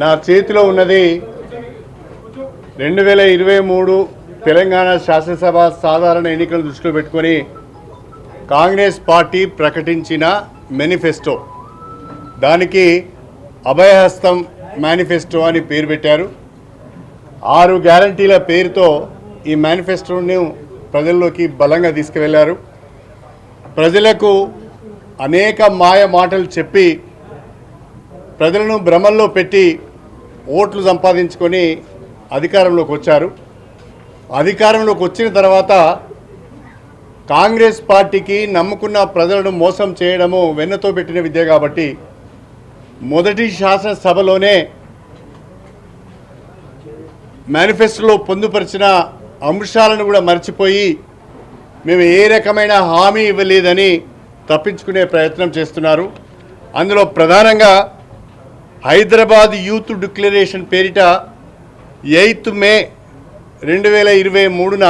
నా చేతిలో ఉన్నది రెండు వేల ఇరవై మూడు తెలంగాణ శాసనసభ సాధారణ ఎన్నికలను దృష్టిలో పెట్టుకొని కాంగ్రెస్ పార్టీ ప్రకటించిన మేనిఫెస్టో. దానికి అభయహస్తం మేనిఫెస్టో అని పేరు పెట్టారు. ఆరు గ్యారంటీల పేరుతో ఈ మేనిఫెస్టోను ప్రజల్లోకి బలంగా తీసుకువెళ్ళారు. ప్రజలకు అనేక మాయ మాటలు చెప్పి ప్రజలను భ్రమల్లో పెట్టి ఓట్లు సంపాదించుకొని అధికారంలోకి వచ్చారు. అధికారంలోకి వచ్చిన తర్వాత కాంగ్రెస్ పార్టీకి నమ్ముకున్న ప్రజలను మోసం చేయడము వెన్నతో పెట్టిన విద్య కాబట్టి మొదటి శాసనసభలోనే మేనిఫెస్టోలో పొందుపరిచిన అంశాలను కూడా మర్చిపోయి మేము ఏ రకమైన హామీ ఇవ్వలేదని తప్పించుకునే ప్రయత్నం చేస్తున్నారు. అందులో ప్రధానంగా హైదరాబాద్ యూత్ డిక్లరేషన్ పేరిట ఎయిత్ మే రెండు వేల ఇరవై మూడున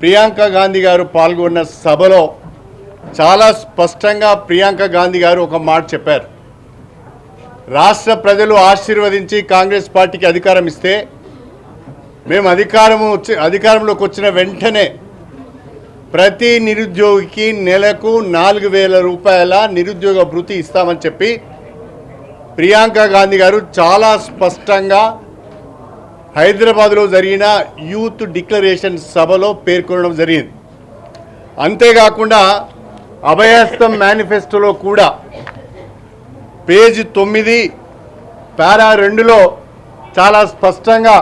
ప్రియాంక గాంధీ గారు పాల్గొన్న సభలో చాలా స్పష్టంగా ప్రియాంక గాంధీ గారు ఒక మాట చెప్పారు. రాష్ట్ర ప్రజలు ఆశీర్వదించి కాంగ్రెస్ పార్టీకి అధికారం ఇస్తే మేము అధికారము వచ్చి అధికారంలోకి వచ్చిన వెంటనే ప్రతి నిరుద్యోగికి నెలకు నాలుగు వేల రూపాయల నిరుద్యోగ భృతి ఇస్తామని చెప్పి ప్రియాంక గాంధీ గారు చాలా స్పష్టంగా హైదరాబాద్లో జరిగిన యూత్ డిక్లరేషన్ సభలో పేర్కొనడం జరిగింది. అంతేకాకుండా అభయస్తం మేనిఫెస్టోలో కూడా పేజీ తొమ్మిది పారా రెండులో చాలా స్పష్టంగా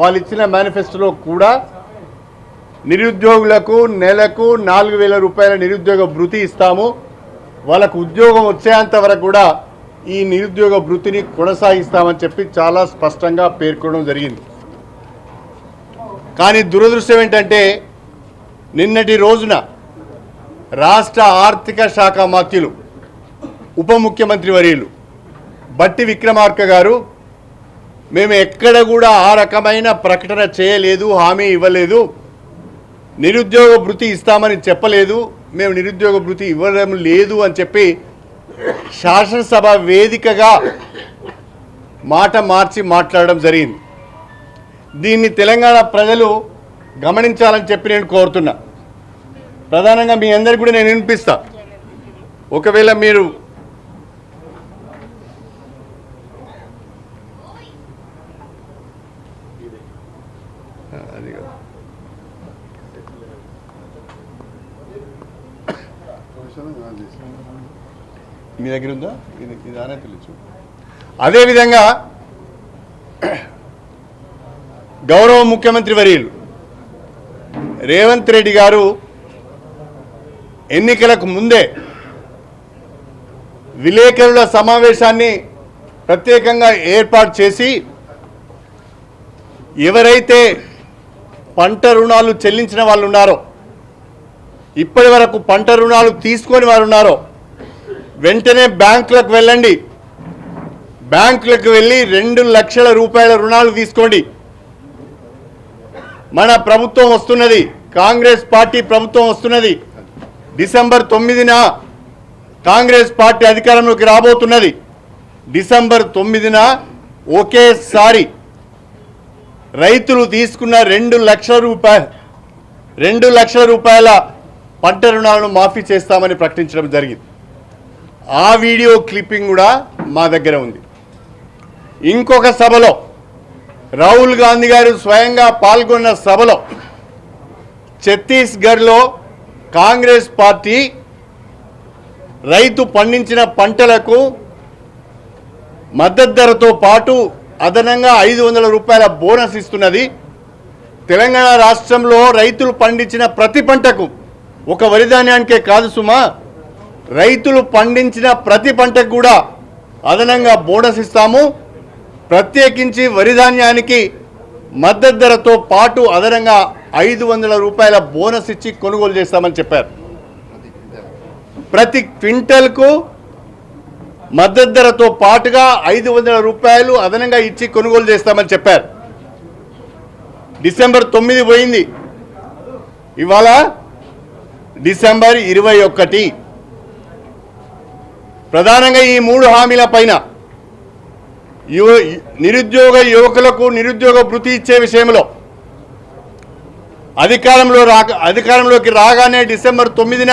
వాళ్ళు ఇచ్చిన మేనిఫెస్టోలో కూడా నిరుద్యోగులకు నెలకు నాలుగు వేల రూపాయల నిరుద్యోగ భృతి ఇస్తాము. వాళ్ళకు ఉద్యోగం వచ్చేంత వరకు కూడా ఈ నిరుద్యోగ వృత్తిని కొనసాగిస్తామని చెప్పి చాలా స్పష్టంగా పేర్కొనడం జరిగింది. కానీ దురదృష్టం ఏంటంటే నిన్నటి రోజున రాష్ట్ర ఆర్థిక శాఖ మంత్రులు ఉప ముఖ్యమంత్రి వర్యులు బట్టి విక్రమార్క గారు మేము ఎక్కడ కూడా ఆ రకమైన ప్రకటన చేయలేదు హామీ ఇవ్వలేదు నిరుద్యోగ భృతి ఇస్తామని చెప్పలేదు మేము నిరుద్యోగ భృతి ఇవ్వడం లేదు అని చెప్పి శాసనసభ వేదికగా మాట మార్చి మాట్లాడడం జరిగింది. దీన్ని తెలంగాణ ప్రజలు గమనించాలని చెప్పి నేను కోరుతున్నా. ప్రధానంగా మీ అందరికి కూడా నేను వినిపిస్తా. ఒకవేళ మీరు అది కాదు. మీ దగ్గర ఉందా ఇది ఇదానే తెలుసు అదేవిధంగా గౌరవ ముఖ్యమంత్రి వర్యులు రేవంత్ రెడ్డి గారు ఎన్నికలకు ముందే విలేకరుల సమావేశాన్ని ప్రత్యేకంగా ఏర్పాటు చేసి ఎవరైతే పంట రుణాలు చెల్లించిన వాళ్ళు ఉన్నారో ఇప్పటి వరకు పంట రుణాలు తీసుకొని వారు ఉన్నారో వెంటనే బ్యాంకులకు వెళ్ళండి. బ్యాంకులకు వెళ్ళి రెండు లక్షల రూపాయల రుణాలు తీసుకోండి. మన ప్రభుత్వం వస్తున్నది. కాంగ్రెస్ పార్టీ ప్రభుత్వం వస్తున్నది. డిసెంబర్ తొమ్మిదిన కాంగ్రెస్ పార్టీ అధికారంలోకి రాబోతున్నది. డిసెంబర్ తొమ్మిదిన ఒకేసారి రైతులు తీసుకున్న రెండు లక్షల రూపాయలు రెండు లక్షల రూపాయల పంట రుణాలను మాఫీ చేస్తామని ప్రకటించడం జరిగింది. ఆ వీడియో క్లిప్పింగ్ కూడా మా దగ్గర ఉంది. ఇంకొక సభలో రాహుల్ గాంధీ గారు స్వయంగా పాల్గొన్న సభలో ఛత్తీస్గఢ్లో కాంగ్రెస్ పార్టీ రైతు పండించిన పంటలకు మద్దతు ధరతో పాటు అదనంగా ఐదు వందల రూపాయల బోనస్ ఇస్తున్నది. తెలంగాణ రాష్ట్రంలో రైతులు పండించిన ప్రతి పంటకు ఒక వరిధాన్యానికే కాదు సుమా రైతులు పండించిన ప్రతి పంటకు కూడా అదనంగా బోనస్ ఇస్తాము. ప్రత్యేకించి వరి ధాన్యానికి మద్దతు ధరతో పాటు అదనంగా ఐదు వందల రూపాయల బోనస్ ఇచ్చి కొనుగోలు చేస్తామని చెప్పారు. ప్రతి క్వింటల్కు మద్దతు ధరతో పాటుగా ఐదు వందల రూపాయలు అదనంగా ఇచ్చి కొనుగోలు చేస్తామని చెప్పారు. డిసెంబర్ తొమ్మిది పోయింది. ఇవాళ డిసెంబర్ ఇరవై ఒకటి. ప్రధానంగా ఈ మూడు హామీల పైన యువ నిరుద్యోగ యువకులకు నిరుద్యోగ భృతి ఇచ్చే విషయంలో అధికారంలో రాక అధికారంలోకి రాగానే డిసెంబర్ తొమ్మిదిన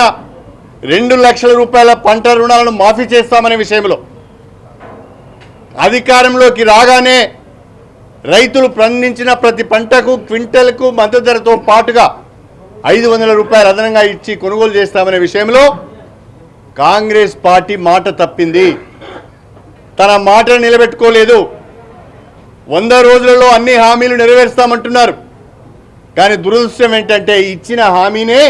రెండు లక్షల రూపాయల పంట రుణాలను మాఫీ చేస్తామనే విషయంలో అధికారంలోకి రాగానే రైతులు పండించిన ప్రతి పంటకు క్వింటల్కు మద్దతు ధరతో పాటుగా ఐదు వందల రూపాయలు అదనంగా ఇచ్చి కొనుగోలు చేస్తామనే విషయంలో కాంగ్రెస్ పార్టీ మాట తప్పింది. తన మాట నిలబెట్టుకోలేదు. వంద రోజులలో అన్ని హామీలు నెరవేరుస్తామంటున్నారు. కానీ దురదృష్టం ఏంటంటే ఇచ్చిన హామీనే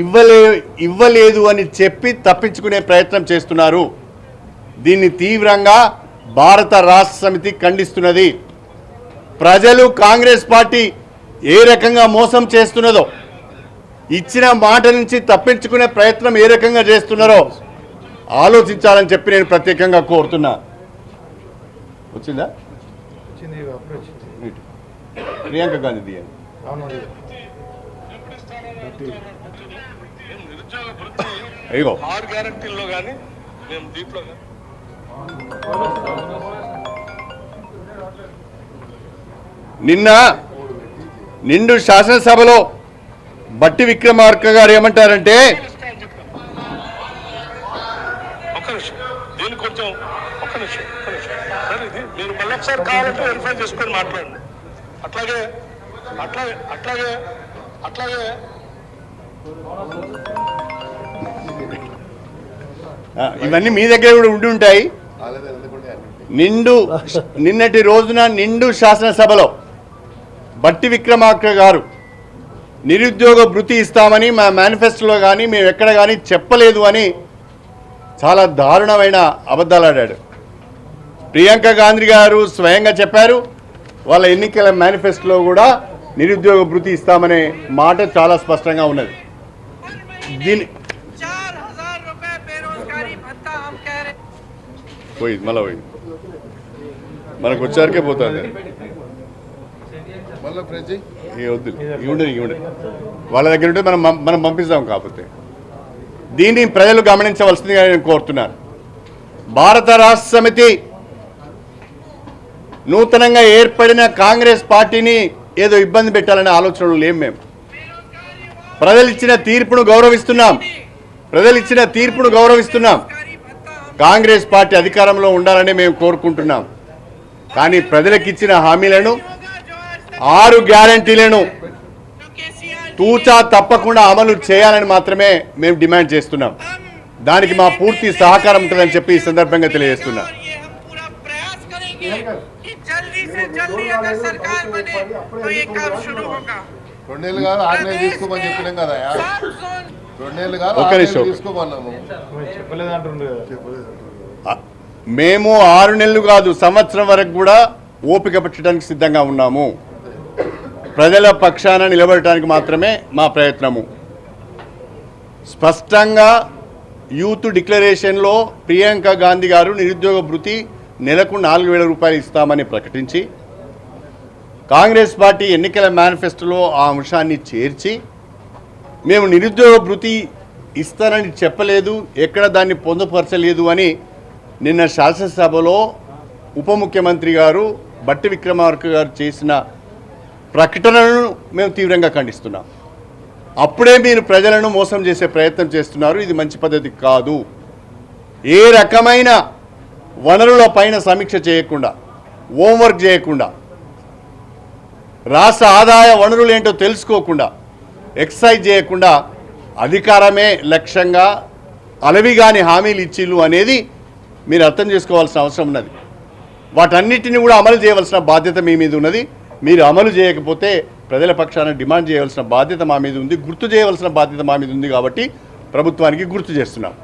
ఇవ్వలే ఇవ్వలేదు అని చెప్పి తప్పించుకునే ప్రయత్నం చేస్తున్నారు. దీన్ని తీవ్రంగా భారత రాష్ట్ర సమితి ఖండిస్తున్నది. ప్రజలు కాంగ్రెస్ పార్టీ ఏ రకంగా మోసం చేస్తున్నదో ఇచ్చిన మాట నుంచి తప్పించుకునే ప్రయత్నం ఏ రకంగా చేస్తున్నారో ఆలోచించాలని చెప్పి నేను ప్రత్యేకంగా కోరుతున్నా. వచ్చిందా. ప్రియాంక గాంధీ తీయండి అవును ఇగో. ఆరు గ్యారంటీల్లో కానీ మేము దీంట్లో కానీ నిన్న నిండు శాసనసభలో బట్టి విక్రమార్క గారు ఏమంటారంటే మీరు మళ్ళీ ఒకసారి కావాలంటే వెరిఫై చేసుకొని మాట్లాడండి. అట్లాగే అట్లాగే అట్లాగే అట్లాగే. ఇవన్నీ మీ దగ్గర కూడా ఉండి ఉంటాయి. నిండు నిన్నటి రోజున నిండు శాసనసభలో బట్టి విక్రమార్క గారు నిరుద్యోగ భృతి ఇస్తామని మా మేనిఫెస్టోలో కానీ మేము ఎక్కడ కానీ చెప్పలేదు అని చాలా దారుణమైన అబద్ధాలాడాడు ప్రియాంక గాంధీ గారు స్వయంగా చెప్పారు వాళ్ళ ఎన్నికల మేనిఫెస్టోలో కూడా నిరుద్యోగ భృతి ఇస్తామనే మాట చాలా స్పష్టంగా ఉన్నది. దీని పోయింది మళ్ళా పోయింది. మనకు వచ్చారికే పోతుంది. మళ్ళీ వద్దు. ఇవి ఉండదు ఇవి ఉండదు వాళ్ళ దగ్గర ఉంటే మనం మనం పంపిస్తాం కాకపోతే. దీన్ని ప్రజలు గమనించవలసిందిగా నేను కోరుతున్నాను. భారత రాష్ట్ర సమితి నూతనంగా ఏర్పడిన కాంగ్రెస్ పార్టీని ఏదో ఇబ్బంది పెట్టాలనే ఆలోచనలు లేం మేము ప్రజలు ఇచ్చిన తీర్పును గౌరవిస్తున్నాం. ప్రజలు ఇచ్చిన తీర్పును గౌరవిస్తున్నాం. కాంగ్రెస్ పార్టీ అధికారంలో ఉండాలని మేము కోరుకుంటున్నాం. కానీ ప్రజలకు ఇచ్చిన హామీలను ఆరు గ్యారంటీలను తూచా తప్పకుండా అమలు చేయాలని మాత్రమే మేము డిమాండ్ చేస్తున్నాం. దానికి మా పూర్తి సహకారం ఉంటుందని చెప్పి ఈ సందర్భంగా తెలియజేస్తున్నా. మేము ఆరు నెలలు కాదు సంవత్సరం వరకు కూడా ఓపిక పెట్టడానికి సిద్ధంగా ఉన్నాము. ప్రజల పక్షాన నిలబడటానికి మాత్రమే మా ప్రయత్నము. స్పష్టంగా యూత్ డిక్లరేషన్లో ప్రియాంక గాంధీ గారు నిరుద్యోగ భృతి నెలకు నాలుగు వేల రూపాయలు ఇస్తామని ప్రకటించి కాంగ్రెస్ పార్టీ ఎన్నికల మేనిఫెస్టోలో ఆ అంశాన్ని చేర్చి మేము నిరుద్యోగ భృతి ఇస్తానని చెప్పలేదు ఎక్కడ దాన్ని పొందుపరచలేదు అని నిన్న శాసనసభలో ఉప ముఖ్యమంత్రి గారు బట్టి విక్రమార్క గారు చేసిన ప్రకటనలను మేము తీవ్రంగా ఖండిస్తున్నాం. అప్పుడే మీరు ప్రజలను మోసం చేసే ప్రయత్నం చేస్తున్నారు. ఇది మంచి పద్ధతి కాదు. ఏ రకమైన వనరుల పైన సమీక్ష చేయకుండా హోంవర్క్ చేయకుండా రాష్ట్ర ఆదాయ వనరులు ఏంటో తెలుసుకోకుండా ఎక్సైజ్ చేయకుండా అధికారమే లక్ష్యంగా అలవిగాని హామీలు ఇచ్చిళ్ళు అనేది మీరు అర్థం చేసుకోవాల్సిన అవసరం ఉన్నది. వాటన్నిటిని కూడా అమలు చేయవలసిన బాధ్యత మీ మీద ఉన్నది. మీరు అమలు చేయకపోతే ప్రజల పక్షాన డిమాండ్ చేయవలసిన బాధ్యత మా మీద ఉంది గుర్తు చేయవలసిన బాధ్యత మా మీద ఉంది కాబట్టి ప్రభుత్వానికి గుర్తు చేస్తున్నాం.